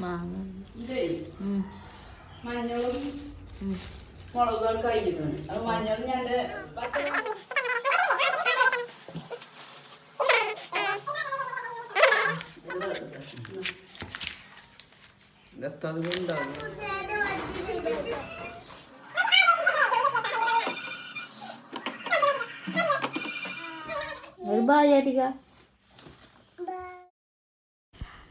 മാങ്ങ. മഞ്ഞളും. മുളകുകൾ കഴിഞ്ഞിട്ടുണ്ട് അത് മഞ്ഞൾ ഞാൻ ഉണ്ടാവും ഒരു ബായ് അടിക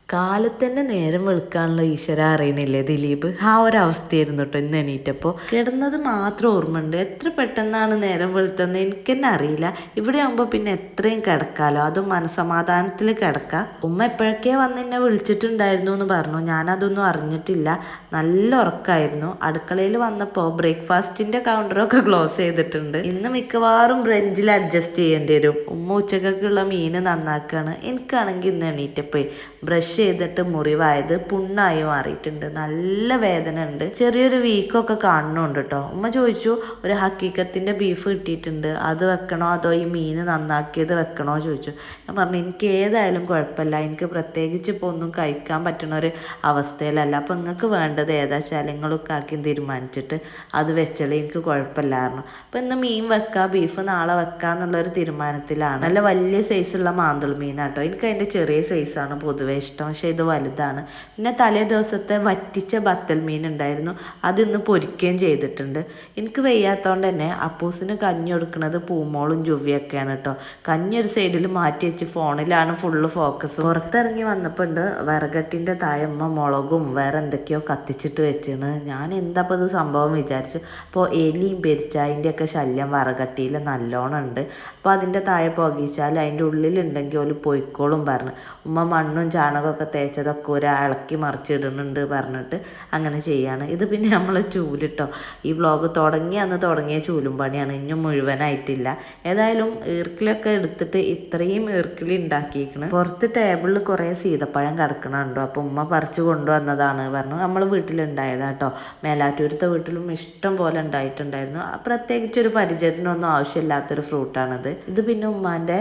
കാലത്ത് തന്നെ നേരം വെളുക്കാനുള്ള ഈശ്വര അറിയണില്ലേ ദിലീപ്? ആ ഒരു അവസ്ഥയായിരുന്നു കേട്ടോ ഇന്ന് എണീറ്റപ്പോൾ കിടന്നത് മാത്രം ഓർമ്മയുണ്ട്. എത്ര പെട്ടെന്നാണ് നേരം വെളുത്തെന്ന് എനിക്ക് തന്നെ അറിയില്ല. ഇവിടെ ആകുമ്പോൾ പിന്നെ എത്രയും കിടക്കാലോ. അതും മനസമാധാനത്തിൽ കിടക്കാം. ഉമ്മ എപ്പോഴൊക്കെ വന്ന് എന്നെ വിളിച്ചിട്ടുണ്ടായിരുന്നു എന്ന് പറഞ്ഞു. ഞാനതൊന്നും അറിഞ്ഞിട്ടില്ല. നല്ല ഉറക്കായിരുന്നു. അടുക്കളയിൽ വന്നപ്പോൾ ബ്രേക്ക്ഫാസ്റ്റിന്റെ കൗണ്ടറൊക്കെ ക്ലോസ് ചെയ്തിട്ടുണ്ട്. ഇന്ന് മിക്കവാറും ബ്രഞ്ചിൽ അഡ്ജസ്റ്റ് ചെയ്യേണ്ടി വരും. ഉമ്മ ഉച്ചക്കൊക്കെയുള്ള മീൻ നന്നാക്കുകയാണ് എനിക്കാണെങ്കിൽ ഇന്ന് എണീറ്റപ്പോയി ബ്രഷ് ചെയ്തിട്ട് മുറിവായത് പുണ്ണായി മാറിയിട്ടുണ്ട്. നല്ല വേദന ഉണ്ട്. ചെറിയൊരു വീക്കൊക്കെ കാണുന്നുണ്ട് കേട്ടോ ഉമ്മ ചോദിച്ചു ഒരു ഹക്കീക്കത്തിന്റെ ബീഫ് കിട്ടിയിട്ടുണ്ട്. അത് വെക്കണോ? അതോ ഈ മീൻ നന്നാക്കിയത് വെക്കണോ? ചോദിച്ചു. ഞാൻ പറഞ്ഞു എനിക്ക് ഏതായാലും കുഴപ്പമില്ല. എനിക്ക് പ്രത്യേകിച്ച് ഇപ്പോൾ ഒന്നും കഴിക്കാൻ പറ്റുന്ന ഒരു അവസ്ഥയിലല്ല. അപ്പം നിങ്ങൾക്ക് വേണ്ടത് ഏതാ? വെച്ചാൽ ആക്കി തീരുമാനിച്ചിട്ട് അത് വെച്ചാൽ എനിക്ക് കുഴപ്പമില്ലായിരുന്നു അപ്പം ഇന്ന് മീൻ വെക്കാം ബീഫ് നാളെ വെക്കാം എന്നുള്ളൊരു തീരുമാനത്തിലാണ്. നല്ല വലിയ സൈസുള്ള മാന്തൾ മീനാട്ടോ എനിക്ക് അതിന്റെ ചെറിയ സൈസാണ് പൊതുവേ ഇഷ്ടം. പക്ഷേ ഇത് വലുതാണ്. പിന്നെ തലേ ദിവസത്തെ വറ്റിച്ച ബത്തൽ മീൻ ഉണ്ടായിരുന്നു. അതിന്ന് പൊരിക്കുകയും ചെയ്തിട്ടുണ്ട്. എനിക്ക് വയ്യാത്തതുകൊണ്ട് തന്നെ അപ്പൂസിന് കഞ്ഞി കൊടുക്കുന്നത് പൂമോളും ജുവിയൊക്കെയാണ് കേട്ടോ. കഞ്ഞി ഒരു സൈഡിൽ മാറ്റി വെച്ച് ഫോണിലാണ് ഫുള്ള് ഫോക്കസ്. പുറത്തിറങ്ങി വന്നപ്പോൾ ഉണ്ട് വിറകട്ടിന്റെ താഴമ്മ മുളകും വേറെ എന്തൊക്കെയോ കത്തിച്ചിട്ട് വെച്ചാണ്. ഞാൻ എന്താപ്പോൾ ഇത് സംഭവം വിചാരിച്ചു. അപ്പോൾ എലിയും പെരിച്ചായിന്റെ ഒക്കെ ശല്യം വിറകട്ടിയിൽ നല്ലോണം ഉണ്ട്. അപ്പോൾ അതിന്റെ താഴെ പുകയിച്ചാൽ അതിന്റെ ഉള്ളിലുണ്ടെങ്കിൽ ഒരു പൊയ്ക്കോളും പറഞ്ഞു. ഉമ്മ മണ്ണും ചാണകമൊക്കെ തേച്ചതൊക്കെ ഒരു ഇളക്കി മറിച്ചിടുന്നുണ്ട് പറഞ്ഞിട്ട് അങ്ങനെ ചെയ്യാണ്. ഇത് പിന്നെ നമ്മൾ ചൂലിട്ടോ ഈ വ്ളോഗ് തുടങ്ങി അന്ന് തുടങ്ങിയ ചൂലും പണിയാണ്. ഇനിയും മുഴുവനായിട്ടില്ല. ഏതായാലും ഈർക്കിലൊക്കെ എടുത്തിട്ട് ഇത്രയും ഈർക്കിളി ഉണ്ടാക്കിയിരിക്കണം പുറത്ത് ടേബിളിൽ കുറേ സീതപ്പഴം കിടക്കണുണ്ടോ? അപ്പോൾ ഉമ്മ പറിച്ചു കൊണ്ടുവന്നതാണ് പറഞ്ഞു. നമ്മൾ വീട്ടിലുണ്ടായതാട്ടോ. മേലാറ്റൂരത്തെ വീട്ടിലും ഇഷ്ടം പോലെ ഉണ്ടായിട്ടുണ്ടായിരുന്നു. പ്രത്യേകിച്ച് ഒരു പരിചരണമൊന്നും ആവശ്യമില്ലാത്തൊരു ഫ്രൂട്ടാണത്. ഇത് പിന്നെ ഉമ്മാന്റെ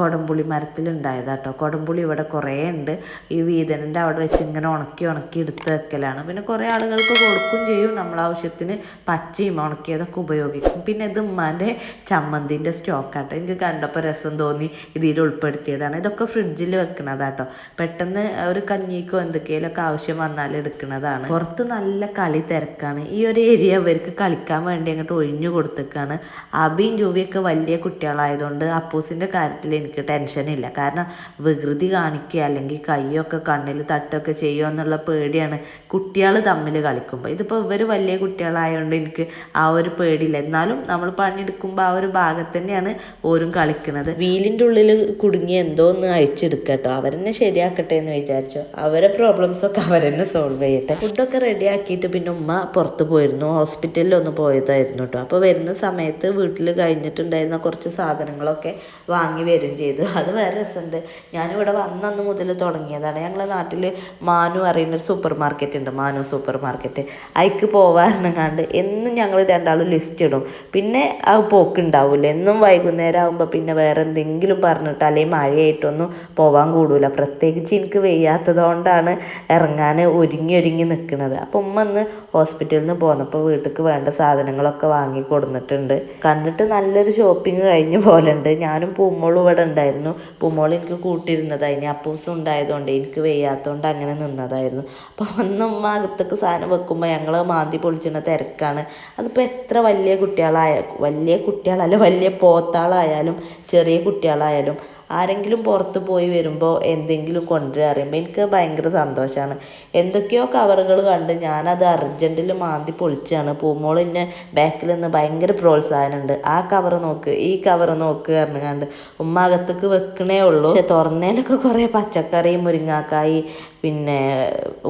കൊടംപുളി മരത്തിലുണ്ടായതാട്ടോ. കൊടംപുളി ഇവിടെ കുറേ ഉണ്ട്. ഈ വീതനന്റെ അവിടെ വെച്ച് ഇങ്ങനെ ഉണക്കി ഉണക്കി എടുത്ത് വെക്കലാണ്. പിന്നെ കുറേ ആളുകൾക്ക് കൊടുക്കും ചെയ്യും. നമ്മൾ ആവശ്യത്തിന് പച്ചയും ഉണക്കിയതൊക്കെ ഉപയോഗിക്കും. പിന്നെ ഇത് ഉമ്മാന്റെ ചമ്മന്തിന്റെ സ്റ്റോക്കാട്ടോ എനിക്ക് കണ്ടപ്പോൾ രസം തോന്നി ഇതിൽ ഉൾപ്പെടുത്തിയതാണ്. ഇതൊക്കെ ഫ്രിഡ്ജിൽ വെക്കണതാട്ടോ. പെട്ടെന്ന് ഒരു കഞ്ഞിക്കോ എന്തൊക്കെയൊക്കെ ആവശ്യം വന്നാൽ എടുക്കുന്നതാണ് പുറത്ത് നല്ല കളി തിരക്കാണ്. ഈ ഒരു ഏരിയ അവർക്ക് കളിക്കാൻ വേണ്ടി അങ്ങോട്ട് ഒഴിഞ്ഞു കൊടുത്തേക്കാണ്. അബിയും ജൂവിയൊക്കെ വലിയ കുട്ടികളായതുകൊണ്ട് അപ്പൂസിന്റെ കാര്യത്തിൽ എനിക്ക് ടെൻഷനില്ല കാരണം വികൃതി കാണിക്കുക അല്ലെങ്കിൽ കൈയൊക്കെ കണ്ണിൽ തട്ടൊക്കെ ചെയ്യുമോ എന്നുള്ള പേടിയാണ്. കുട്ടികൾ തമ്മിൽ കളിക്കുമ്പോൾ ഇതിപ്പോൾ ഇവർ വലിയ കുട്ടികളായതുകൊണ്ട് എനിക്ക് ആ ഒരു പേടിയില്ല. എന്നാലും നമ്മൾ പണിയെടുക്കുമ്പോൾ ആ ഒരു ഭാഗത്ത് തന്നെയാണ് ഓരും കളിക്കുന്നത് വീലിന്റെ ഉള്ളിൽ കുടുങ്ങി എന്തോ ഒന്ന് അഴിച്ചെടുക്കുക കേട്ടോ അവരെന്നെ ശരിയാക്കട്ടെ എന്ന് വിചാരിച്ചു. അവരെ പ്രോബ്ലംസ് ഒക്കെ അവരെന്നെ സോൾവ് ചെയ്യട്ടെ. ഫുഡൊക്കെ റെഡി ആക്കിയിട്ട് പിന്നെ ഉമ്മ പുറത്ത് പോയിരുന്നു. ഹോസ്പിറ്റലിൽ ഒന്ന് പോയതായിരുന്നു കേട്ടോ അപ്പോൾ വരുന്ന സമയത്ത് വീട്ടിൽ കഴിഞ്ഞിട്ടുണ്ടായിരുന്ന കുറച്ച് സാധനങ്ങളൊക്കെ വാങ്ങി വരും ചെയ്തു. അത് വേറെ രസമുണ്ട് ഞാനിവിടെ വന്നന്ന് മുതൽ തുടങ്ങിയതാണ് ഞങ്ങളെ നാട്ടിൽ മാനു അറിയുന്ന ഒരു സൂപ്പർ മാർക്കറ്റ് ഉണ്ട്. മാനു സൂപ്പർ മാർക്കറ്റ് അതിക്ക് പോവാറുണ്ട് എന്നും ഞങ്ങൾ രണ്ടാളും ലിസ്റ്റ് ഇടും. പിന്നെ ആ പോക്കുണ്ടാവില്ല എന്നും വൈകുന്നേരം ആകുമ്പോൾ പിന്നെ വേറെ എന്തെങ്കിലും പറഞ്ഞിട്ട് അല്ലെങ്കിൽ മഴയായിട്ടൊന്നും പോവാൻ കൂടൂല. പ്രത്യേകിച്ച് എനിക്ക് വെയ്യാത്തത് കൊണ്ടാണ് ഇറങ്ങാൻ ഒരുങ്ങി ഒരുങ്ങി നിൽക്കുന്നത് അപ്പം ഉമ്മ ഒന്ന് ഹോസ്പിറ്റലിൽ നിന്ന് പോന്നപ്പോൾ വീട്ടിലേക്ക് വേണ്ട സാധനങ്ങളൊക്കെ വാങ്ങി കൊടുത്തിട്ടുണ്ട് കണ്ടിട്ട് നല്ലൊരു ഷോപ്പിംഗ് കഴിഞ്ഞ പോലെ ഉണ്ട്. ഞാനും പൂമോളും ഇവിടെ ഉണ്ടായിരുന്നു. പൂമോൾ എനിക്ക് കൂട്ടിയിരുന്നത് അതിന് അപ്പൂസും ഉണ്ടായതുകൊണ്ട് എനിക്ക് വയ്യാത്തതുകൊണ്ട് അങ്ങനെ നിന്നതായിരുന്നു. അപ്പോൾ വന്നമ്മ അകത്തേക്ക് സാധനം വെക്കുമ്പോൾ ഞങ്ങൾ മാന്തി പൊളിച്ചിരുന്ന തിരക്കാണ്. അതിപ്പോൾ എത്ര വലിയ കുട്ടികളായ വലിയ കുട്ടികളല്ല വലിയ പോത്താളായാലും ചെറിയ കുട്ടികളായാലും ആരെങ്കിലും പുറത്ത് പോയി വരുമ്പോൾ എന്തെങ്കിലും കൊണ്ടുവരിക അറിയുമ്പോൾ എനിക്ക് ഭയങ്കര സന്തോഷമാണ് എന്തൊക്കെയോ കവറുകൾ കണ്ട് ഞാനത് അർജന്റിൽ മാന്തി പൊളിച്ചാണ്. പൂമോൾ എന്നെ ബാക്കിൽ നിന്ന് ഭയങ്കര പ്രോത്സാഹനമുണ്ട് ആ കവർ നോക്ക് ഈ കവർ നോക്ക് പറഞ്ഞു കണ്ട് ഉമ്മ അകത്തേക്ക് വെക്കണേ ഉള്ളൂ. പക്ഷെ തുറന്നതിലൊക്കെ കുറേ പച്ചക്കറി മുരിങ്ങാക്കായി പിന്നെ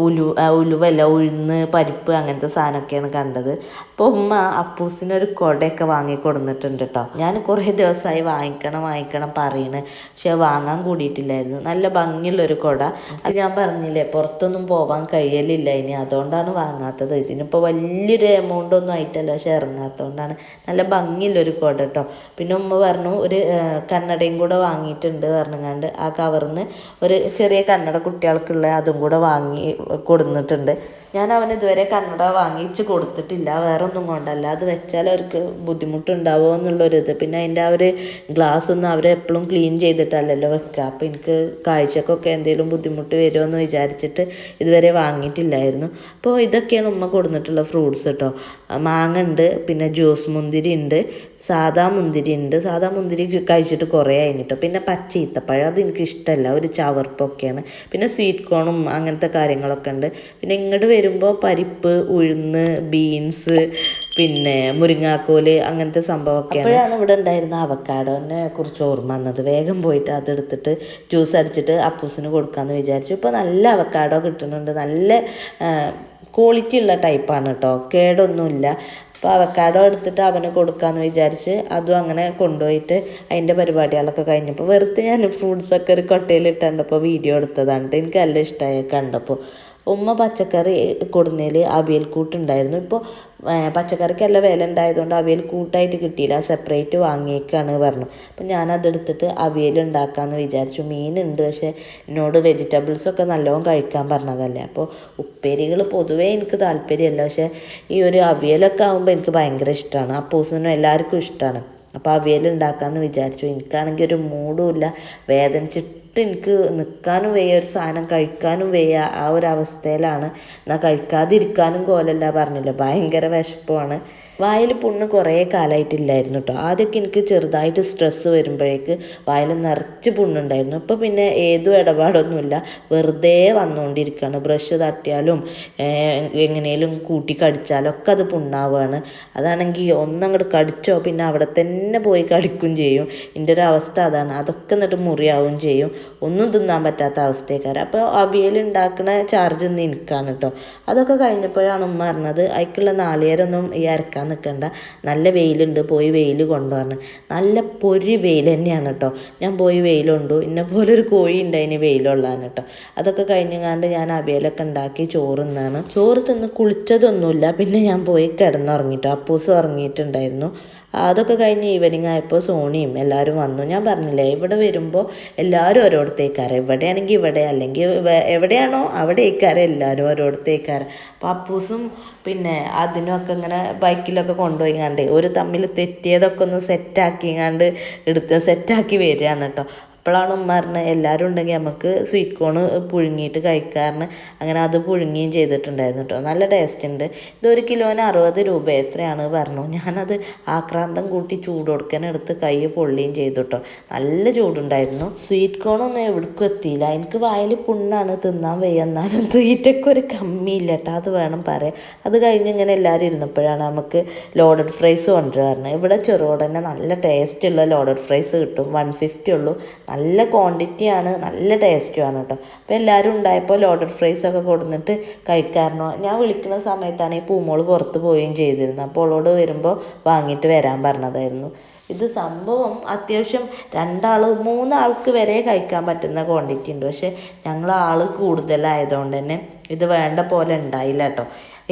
ഉലു ഉലുവല്ല ഉഴുന്ന് പരിപ്പ് അങ്ങനത്തെ സാധനമൊക്കെയാണ് കണ്ടത്. അപ്പോൾ ഉമ്മ അപ്പൂസിനൊരു കൊടയൊക്കെ വാങ്ങി കൊടുത്തിട്ടുണ്ട് കേട്ടോ ഞാൻ കുറേ ദിവസമായി വാങ്ങിക്കണം വാങ്ങിക്കണം പറയുന്നത് പക്ഷെ വാങ്ങാൻ കൂടിയിട്ടില്ലായിരുന്നു. നല്ല ഭംഗിയുള്ളൊരു കുട. അത് ഞാൻ പറഞ്ഞില്ലേ പുറത്തൊന്നും പോവാൻ കഴിയലില്ല ഇനി. അതുകൊണ്ടാണ് വാങ്ങാത്തത്. ഇതിനിപ്പോൾ വലിയൊരു എമൗണ്ട് ഒന്നും ആയിട്ടല്ല പക്ഷെ ഇറങ്ങാത്തതുകൊണ്ടാണ് നല്ല ഭംഗിയുള്ളൊരു കുട കേട്ടോ. പിന്നെ ഉമ്മ പറഞ്ഞു ഒരു കന്നടയും കൂടെ വാങ്ങിയിട്ടുണ്ട് പറഞ്ഞുകൊണ്ട് ആ കവറിന്ന് ഒരു ചെറിയ കണ്ണട കുട്ടികൾക്കുള്ള അതും കൂടെ വാങ്ങി കൊടുത്തിട്ടുണ്ട് ഞാൻ അവന് ഇതുവരെ കണ്ണട വാങ്ങിച്ച് കൊടുത്തിട്ടില്ല. വേറെ ഒന്നും കൊണ്ടല്ല അത് വെച്ചാൽ അവർക്ക് ബുദ്ധിമുട്ടുണ്ടാവുമോ എന്നുള്ളൊരിത്. പിന്നെ അതിന്റെ ആ ഒരു ഗ്ലാസ് ഒന്നും അവരെപ്പോഴും ക്ലീൻ ക്ലീൻ ചെയ്തിട്ടല്ലല്ലോ വെക്കുക അപ്പോൾ എനിക്ക് കാഴ്ചക്കൊക്കെ എന്തെങ്കിലും ബുദ്ധിമുട്ട് വരുമോ എന്ന് വിചാരിച്ചിട്ട് ഇതുവരെ വാങ്ങിയിട്ടില്ലായിരുന്നു. അപ്പോൾ ഇതൊക്കെയാണ് ഉമ്മ കൊടുത്തിട്ടുള്ള ഫ്രൂട്ട്സ് കേട്ടോ. മാങ്ങ ഉണ്ട് പിന്നെ ജ്യൂസ് മുന്തിരി ഉണ്ട് സാധാ മുന്തിരി ഉണ്ട്. സാധാ മുന്തിരി കഴിച്ചിട്ട് കുറേ കഴിഞ്ഞിട്ടോ പിന്നെ പച്ച ഈത്തപ്പഴം അത് എനിക്ക് ഇഷ്ടമല്ല ഒരു ചവർപ്പൊക്കെയാണ്. പിന്നെ സ്വീറ്റ് കോണും അങ്ങനത്തെ കാര്യങ്ങളൊക്കെ ഉണ്ട്. പിന്നെ ഇങ്ങോട്ട് വരുമ്പോൾ പരിപ്പ് ഉഴുന്ന് ബീൻസ് പിന്നെ മുരിങ്ങാക്കോൽ അങ്ങനത്തെ സംഭവമൊക്കെ അപ്പോഴാണ് ഇവിടെ ഉണ്ടായിരുന്ന അവക്കാഡോനെ കുറിച്ച് ഓർമ്മ വന്നത്. വേഗം പോയിട്ട് അതെടുത്തിട്ട് ജ്യൂസ് അടിച്ചിട്ട് അപ്പൂസിന് കൊടുക്കാമെന്ന് വിചാരിച്ചു. ഇപ്പോൾ നല്ല അവക്കാഡോ കിട്ടുന്നുണ്ട്. നല്ല ക്വാളിറ്റി ഉള്ള ടൈപ്പാണ് കേട്ടോ കേടൊന്നുമില്ല. അപ്പോൾ അവക്കാഡോ എടുത്തിട്ട് അവന് കൊടുക്കാമെന്ന് വിചാരിച്ച് അതും അങ്ങനെ കൊണ്ടുപോയിട്ട് അതിന്റെ പരിപാടികളൊക്കെ കഴിഞ്ഞപ്പോൾ വെറുതെ ഞാൻ ഫ്രൂട്ട്സൊക്കെ ഒരു കൊട്ടയിൽ ഇട്ടുണ്ടപ്പോൾ വീഡിയോ എടുത്തതാണ്. എനിക്ക് നല്ല ഇഷ്ടമായി കണ്ടപ്പോൾ ഉമ്മ പച്ചക്കറി കൊടുന്നതിൽ അവിയൽ കൂട്ടുണ്ടായിരുന്നു. ഇപ്പോൾ പച്ചക്കറിക്കല്ല വില ഉണ്ടായതുകൊണ്ട് അവിയൽ കൂട്ടായിട്ട് കിട്ടിയില്ല. സെപ്പറേറ്റ് വാങ്ങിയേക്കാണ് പറഞ്ഞു. അപ്പം ഞാനതെടുത്തിട്ട് അവിയൽ ഉണ്ടാക്കാമെന്ന് വിചാരിച്ചു. മീനുണ്ട് പക്ഷേ എന്നോട് വെജിറ്റബിൾസൊക്കെ നല്ലോണം കഴിക്കാൻ പറഞ്ഞതല്ലേ. അപ്പോൾ ഉപ്പേരികൾ പൊതുവേ എനിക്ക് താല്പര്യമല്ല. പക്ഷേ ഈ ഒരു അവിയലൊക്കെ ആകുമ്പോൾ എനിക്ക് ഭയങ്കര ഇഷ്ടമാണ് അപ്പൂസിനും എല്ലാവർക്കും ഇഷ്ടമാണ് അപ്പോൾ അവിയൽ ഉണ്ടാക്കാമെന്ന് വിചാരിച്ചു. എനിക്കാണെങ്കിൽ ഒരു മൂടുമില്ല വേദനിച്ചിട്ട് എനിക്ക് നിൽക്കാനും വയ്യ ഒരു സാധനം കഴിക്കാനും വയ്യ. ആ ഒരു അവസ്ഥയിലാണ്. എന്നാൽ കഴിക്കാതിരിക്കാനും കോലല്ല പറഞ്ഞില്ല. ഭയങ്കര വിശപ്പുമാണ് വായിൽ പുണ്ണ് കുറേ കാലമായിട്ടില്ലായിരുന്നു കേട്ടോ ആദ്യമൊക്കെ എനിക്ക് ചെറുതായിട്ട് സ്ട്രെസ്സ് വരുമ്പോഴേക്ക് വായിൽ നിറച്ച് പുണ്ണുണ്ടായിരുന്നു. ഇപ്പോൾ പിന്നെ ഏതും ഇടപാടൊന്നുമില്ല. വെറുതെ വന്നുകൊണ്ടിരിക്കുകയാണ് ബ്രഷ് തട്ടിയാലും എങ്ങനെയും കൂട്ടി കടിച്ചാലും ഒക്കെ അത് പുണ്ണാവുകയാണ് അതാണെങ്കിൽ ഒന്നങ്ങോട്ട് കടിച്ചോ പിന്നെ അവിടെ തന്നെ പോയി കടിക്കും ചെയ്യും. എന്റെ ഒരു അവസ്ഥ അതാണ്. അതൊക്കെ എന്നിട്ട് മുറിയാവുകയും ചെയ്യും. ഒന്നും തിന്നാൻ പറ്റാത്ത അവസ്ഥയൊക്കെ അപ്പോൾ അവിയൽ ഉണ്ടാക്കുന്ന ചാർജ് ഒന്നും എനിക്കാണ് കേട്ടോ അതൊക്കെ കഴിഞ്ഞപ്പോഴാണ് ഉമ്മ പറഞ്ഞത് അതിക്കുള്ള നാളികേരൊന്നും ഈ അരക്കാൻ നിൽക്കണ്ട. നല്ല വെയിലുണ്ട് പോയി വെയിൽ കൊണ്ടുവന്ന്. നല്ല പൊരി വെയിൽ തന്നെയാണ് കേട്ടോ ഞാൻ പോയി വെയിലുണ്ട് പോലെ ഒരു കോഴി ഉണ്ടായിന് വെയിലുള്ളതാണ് കേട്ടോ അതൊക്കെ കഴിഞ്ഞങ്ങാണ്ട് ഞാൻ അവിയലൊക്കെ ഉണ്ടാക്കി ചോറ് നിന്നാണ് ചോറ് തിന്ന് കുളിച്ചതൊന്നുമില്ല പിന്നെ ഞാൻ പോയി കിടന്നുറങ്ങിട്ടോ അപ്പൂസ് ഉറങ്ങിയിട്ടുണ്ടായിരുന്നു. അതൊക്കെ കഴിഞ്ഞ് ഈവനിങ് ആയപ്പോൾ സോണിയും എല്ലാവരും വന്നു. ഞാൻ പറഞ്ഞില്ലേ ഇവിടെ വരുമ്പോൾ എല്ലാവരും ഓരോടത്തേക്കാറ് ഇവിടെയാണെങ്കിൽ ഇവിടെ അല്ലെങ്കിൽ എവിടെയാണോ അവിടെ ഇക്കാറ് എല്ലാവരും ഓരോടത്തേക്കാറ് അപ്പോൾ അപ്പൂസും പിന്നെ അതിനൊക്കെ ഇങ്ങനെ ബൈക്കിലൊക്കെ കൊണ്ടുപോയിങ്ങാണ്ട് ഒരു തമ്മിൽ തെറ്റിയതൊക്കെ ഒന്ന് സെറ്റാക്കിങ്ങാണ്ട് എടുത്ത് സെറ്റാക്കി വരികയാണ് കേട്ടോ. അപ്പോഴാണ് ഉമ്മ പറഞ്ഞത് എല്ലാവരും ഉണ്ടെങ്കിൽ നമുക്ക് സ്വീറ്റ് കോൺ പുഴുങ്ങിയിട്ട് കഴിക്കാറിന് അങ്ങനെ അത് പുഴുങ്ങുകയും ചെയ്തിട്ടുണ്ടായിരുന്നു കേട്ടോ. നല്ല ടേസ്റ്റ് ഉണ്ട്. ഇതൊരു കിലോന് അറുപത് രൂപ എത്രയാണ് പറഞ്ഞു. ഞാനത് ആക്രാന്തം കൂട്ടി ചൂട് കൊടുക്കാനെടുത്ത് കൈ പൊള്ളിയും ചെയ്തു കേട്ടോ. നല്ല ചൂടുണ്ടായിരുന്നു. സ്വീറ്റ് കോണൊന്നും എവിടേക്കും എത്തിയില്ല. എനിക്ക് വായിൽ പുണ്ണാണ് തിന്നാൻ വയ്യ. എന്നാലും തീറ്റയ്ക്ക് ഒരു കമ്മിയില്ല കേട്ടോ. അത് വേണം പറയാം അത് കഴിഞ്ഞ് ഇങ്ങനെ എല്ലാവരും ഇരുന്നപ്പോഴാണ് നമുക്ക് ലോഡഡ് ഫ്രൈസ് കൊണ്ടുവരുന്നത് ഇവിടെ ചെറുകോടന്നെ നല്ല ടേസ്റ്റ് ഉള്ള ലോഡഡ് ഫ്രൈസ് കിട്ടും. വൺ ഫിഫ്റ്റി ഉള്ളൂ. നല്ല ക്വാണ്ടിറ്റിയാണ് നല്ല ടേസ്റ്റുമാണ് കേട്ടോ. അപ്പോൾ എല്ലാവരും ഉണ്ടായപ്പോൾ ലോഡഡ് ഫ്രൈസ് ഒക്കെ കൊടുത്തിട്ട് കഴിക്കാറുണ്ടോ ഞാൻ വിളിക്കുന്ന സമയത്താണ് ഈ പൂമോൾ പുറത്ത് പോവുകയും ചെയ്തിരുന്നത്. അപ്പോൾ അവളോട് വരുമ്പോൾ വാങ്ങിയിട്ട് വരാൻ പറഞ്ഞതായിരുന്നു. ഇത് സംഭവം അത്യാവശ്യം രണ്ടാൾ മൂന്നാൾക്ക് വരെ കഴിക്കാൻ പറ്റുന്ന ക്വാണ്ടിറ്റി ഉണ്ട്. പക്ഷേ ഞങ്ങൾ ആൾ കൂടുതലായതുകൊണ്ട് തന്നെ ഇത് വേണ്ട പോലെ ഉണ്ടായില്ല കേട്ടോ.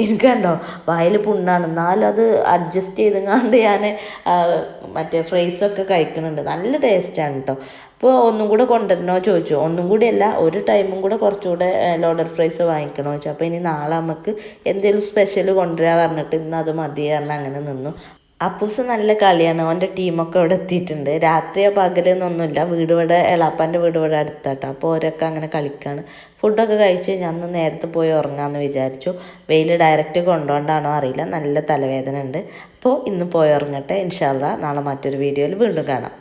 എനിക്കുണ്ടോ വായിൽ പുണ്ണാണ്. എന്നാലും അത് അഡ്ജസ്റ്റ് ചെയ്തെങ്ങാണ്ട് ഞാൻ മറ്റേ ഫ്രൈസൊക്കെ കഴിക്കുന്നുണ്ട്. നല്ല ടേസ്റ്റാണ് കേട്ടോ. അപ്പോൾ ഒന്നും കൂടെ കൊണ്ടുവരണോ ചോദിച്ചു. ഒന്നും കൂടി അല്ല ഒരു ടൈമും കൂടെ കുറച്ചുകൂടെ ലോഡർ ഫ്രൈസ് വാങ്ങിക്കണോ ചോദിച്ചു. അപ്പോൾ ഇനി നാളെ നമുക്ക് എന്തെങ്കിലും സ്പെഷ്യൽ കൊണ്ടുവരാൻ പറഞ്ഞിട്ട് ഇന്ന് അത് മതി പറഞ്ഞ് അങ്ങനെ നിന്നു. അപ്പൂസ് നല്ല കളിയാണ്. അവന്റെ ടീമൊക്കെ ഇവിടെ എത്തിയിട്ടുണ്ട്. രാത്രിയോ പകലെന്നൊന്നുമില്ല വീട് ഇവിടെ എളാപ്പാന്റെ വീട് ഇവിടെ അടുത്താട്ടോ. അപ്പോൾ ഓരൊക്കെ അങ്ങനെ കളിക്കാണ്. ഫുഡൊക്കെ കഴിച്ച് ഞാൻ ഒന്ന് നേരത്തെ പോയി ഉറങ്ങാമെന്ന് വിചാരിച്ചു. വെയിൽ ഡയറക്റ്റ് കൊണ്ടുകൊണ്ടാണോ അറിയില്ല. നല്ല തലവേദന ഉണ്ട് അപ്പോൾ ഇന്ന് പോയി ഉറങ്ങട്ടെ. ഇൻഷാല്ല നാളെ മറ്റൊരു വീഡിയോയിൽ വീണ്ടും കാണാം.